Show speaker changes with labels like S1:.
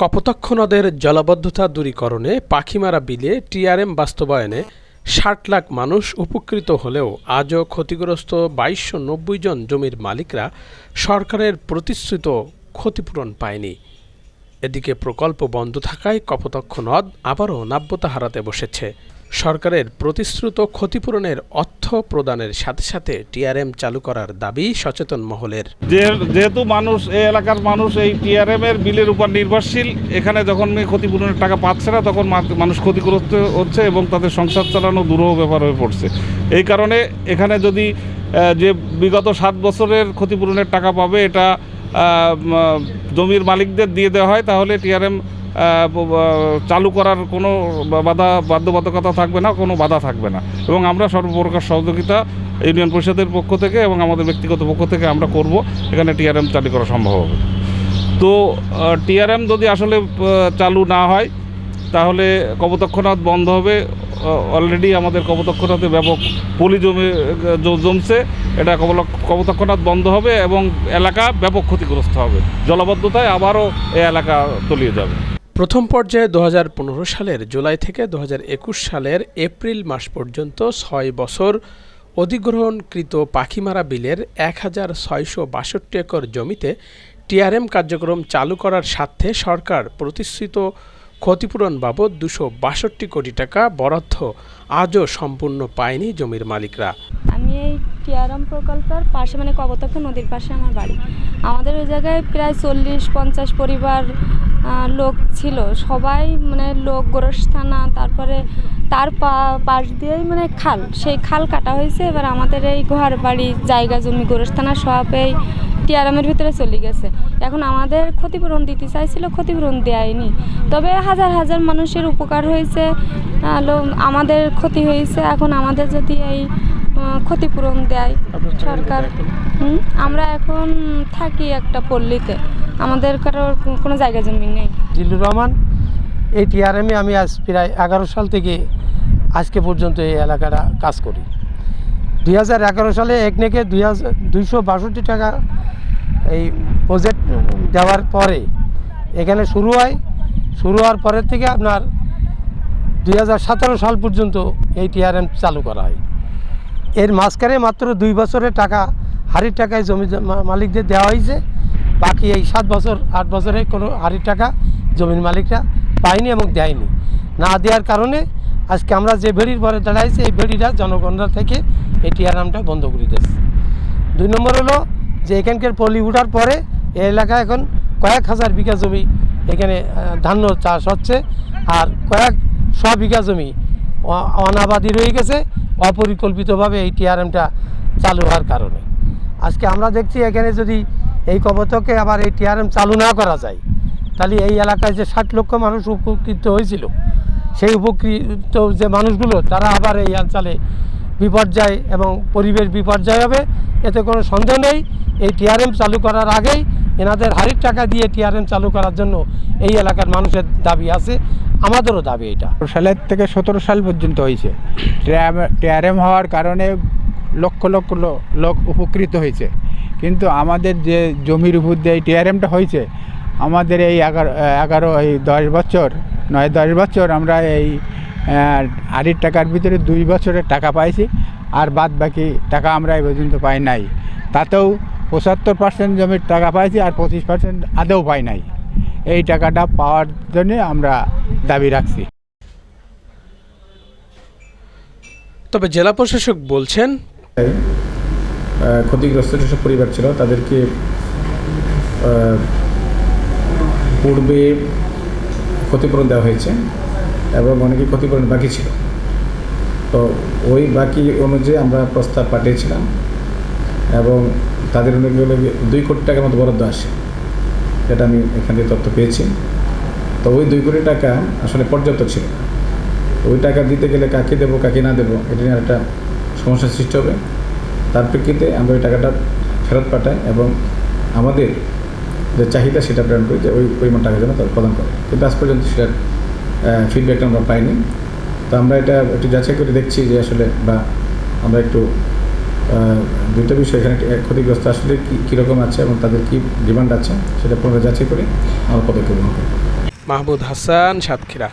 S1: কপোতাক্ষ নদের জলাবদ্ধতা দূরীকরণে পাখিমারা বিলে টিআরএম বাস্তবায়নে ষাট লাখ মানুষ উপকৃত হলেও আজও ক্ষতিগ্রস্ত বাইশশো নব্বই জন জমির মালিকরা সরকারের প্রতিশ্রুত ক্ষতিপূরণ পায়নি। এদিকে প্রকল্প বন্ধ থাকায় কপোতাক্ষ নদ আবারও নাব্যতা হারাতে বসেছে। সরকারের প্রতিশ্রুত ক্ষতিপূরণের অর্থ প্রদানের সাথে সাথে টিআরএম চালু করার দাবি সচেতন মহলের।
S2: যেহেতু মানুষ, এই এলাকার মানুষ এই টিআরএম এর বিলের উপর নির্ভরশীল, এখানে যখন ক্ষতিপূরণের টাকা পাচ্ছে না, তখন মানুষ ক্ষতিগ্রস্ত হচ্ছে এবং তাদের সংসার চালানো দুরূহ ব্যাপার হয়ে পড়ছে। এই কারণে এখানে যদি যে বিগত সাত বছরের ক্ষতিপূরণের টাকা পাবে, এটা জমির মালিকদের দিয়ে দেওয়া হয়, তাহলে টিআরএম চালু করার কোনো বাধা, বাধ্যবাধকতা থাকবে না, কোনো বাধা থাকবে না। এবং আমরা সর্বপ্রকার সহযোগিতা ইউনিয়ন পরিষদের পক্ষ থেকে এবং আমাদের ব্যক্তিগত পক্ষ থেকে আমরা করব। এখানে টিআরএম চালু করা সম্ভব হবে। তো টিআরএম যদি আসলে চালু না হয়, তাহলে কপোতক্ষনাথ বন্ধ হবে। অলরেডি আমাদের কপোতক্ষনাথে ব্যাপক পলি জমে জমছে। এটা কপোতক্ষনাথ বন্ধ হবে এবং এলাকা ব্যাপক ক্ষতিগ্রস্ত হবে। জলাবদ্ধতায় আবারও এই এলাকা তলিয়ে যাবে।
S1: প্রথম পর্যায়ে দু হাজার পনেরো সালের জুলাই থেকে দু হাজার একুশ সালের এপ্রিল মাস পর্যন্ত ছয় বছর অধিগ্রহণকৃত পাখিমারা বিলের এক হাজার ছয়শো বাষট্টি একর জমিতে টিআরএম কার্যক্রম চালু করার স্বার্থে সরকার প্রতিশ্রুত ক্ষতিপূরণ বাবদ দুশো বাষট্টি কোটি টাকা বরাদ্দ আজও সম্পূর্ণ পায়নি জমির মালিকরা।
S3: আমি এই টিয়ারাম প্রকল্পের পাশে মানে কবতক্ষ নদীর পাশে আমার বাড়ি। আমাদের ওই জায়গায় প্রায় চল্লিশ পঞ্চাশ পরিবার লোক ছিল। সবাই মানে লোক গোরস্থানা তারপরে তার পা- পাশ দিয়েই মানে খাল। সেই খাল কাটা হয়েছে এবার আমাদের এই ঘর বাড়ি জায়গা জমি গোরস্থানা সব এই টিয়ারামের ভিতরে চলে গেছে। এখন আমাদের ক্ষতিপূরণ দিতে চাইছিল ক্ষতিপূরণ দেয়নি। তবে হাজার হাজার মানুষের উপকার হয়েছে আমাদের ক্ষতি হয়েছে। এখন আমাদের যদি এই ক্ষতিপূরণ দেয় সরকার আমরা এখন থাকি একটা পল্লীতে। আমাদের কারোর কোনো জায়গা জমি নেই।
S4: জিল্লুর রহমান, এই টিআরএমে আমি আজ প্রায় এগারো সাল থেকে আজকে পর্যন্ত এই এলাকাটা কাজ করি। দুই হাজার এগারো সালে একনেকে দুই হাজার দুইশো বাষট্টি টাকা এই প্রজেক্ট দেওয়ার পরে এখানে শুরু হয়। শুরু হওয়ার পরের থেকে আপনার দুই হাজার সতেরো সাল পর্যন্ত এই টিআরএম চালু করা হয়। এর মাঝখানে মাত্র দুই বছরের টাকা হারির টাকায় জমি, মালিকদের দেওয়া হয়েছে। বাকি এই সাত বছর, আট বছরে কোনো হারির টাকা জমির মালিকরা পায়নি এবং দেয়নি। না দেওয়ার কারণে আজকে আমরা যে ভেড়ির পরে দাঁড়াইছি, এই ভেড়িটা জনগণরা থেকে এই টিআরএমটা বন্ধ করে দিয়েছে। দুই নম্বর হলো যে এখানকার পলি উঠার পরে এই এলাকা এখন কয়েক হাজার বিঘা জমি এখানে ধান্য চাষ হচ্ছে আর কয়েক শ বিঘা জমি অনাবাদি রয়ে গেছে, অপরিকল্পিতভাবে এই টিআরএমটা চালু হওয়ার কারণে। আজকে আমরা দেখছি এখানে যদি এই কবতকে আবার এই টিআরএম চালু না করা যায়। তাহলে এই এলাকায় যে ষাট লক্ষ মানুষ উপকৃত হয়েছিল, সেই উপকৃত যে মানুষগুলো, তারা আবার এই অঞ্চলে বিপর্যয় এবং পরিবেশ বিপর্যয় হবে। এতে কোনো সন্দেহ নেই। এই টিআরএম চালু করার আগেই এনাদের হারির টাকা দিয়ে টিআরএম চালু করার জন্য এই এলাকার মানুষের দাবি আছে। আমাদেরও দাবি এটা।
S5: সালের থেকে সতেরো সাল পর্যন্ত হয়েছে। টিআরএম হওয়ার কারণে লক্ষ লক্ষ লোক উপকৃত হয়েছে। কিন্তু আমাদের যে জমির উপর দিয়ে এই টিআরএমটা হয়েছে, আমাদের এই এগারো এগারো, এই দশ বছর, নয়, দশ বছর আমরা এই আড়ির টাকার ভিতরে দুই বছরের টাকা পাইছি, আর বাদ বাকি টাকা আমরা এই পর্যন্ত পাই নাই। তাতেও পঁচাত্তর পার্সেন্ট জমির টাকা পাইছি আর পঁচিশ পার্সেন্ট আদৌ পাই নাই। এই টাকাটা পাওয়ার জন্য আমরা দাবি রাখছি।
S1: তবে জেলা প্রশাসক বলছেন
S6: ক্ষতিগ্রস্ত যেসব পরিবার ছিল, তাদেরকে পূর্বে ক্ষতিপূরণ দেওয়া হয়েছে এবং অনেকে ক্ষতিপূরণ বাকি ছিল। তো ওই বাকি অনুযায়ী আমরা প্রস্তাব পাঠিয়েছিলাম এবং তাদের অনুযায়ী হলো দুই কোটি টাকার মতো বরাদ্দ আসে। এটা আমি এখান থেকে তথ্য পেয়েছি। তো ওই দুই কোটি টাকা আসলে পর্যাপ্ত ছিল। ওই টাকা দিতে গেলে কাকে দেবো, কাকে না দেবো, এটা নিয়ে একটা সমস্যার সৃষ্টি হবে। তার প্রেক্ষিতে আমরা ওই টাকাটা ফেরত পাঠাই এবং আমাদের যে চাহিদা সেটা প্রেরণ করি যে ওই পরিমাণ টাকা যেন তারা প্রদান করে। কিন্তু আজ পর্যন্ত সেটার ফিডব্যাকটা আমরা পাইনি। তো আমরা এটা একটু যাচাই করে দেখছি যে আসলে বা আমরা একটু দুইটা বিষয় এখানে ক্ষতিগ্রস্ত আসলে কী কীরকম আছে এবং তাদের কী ডিমান্ড আছে সেটা পুনরায় যাচাই করে আমরা পদক্ষেপ গ্রহণ করি।
S1: মাহমুদ হাসান, সাতক্ষীরা।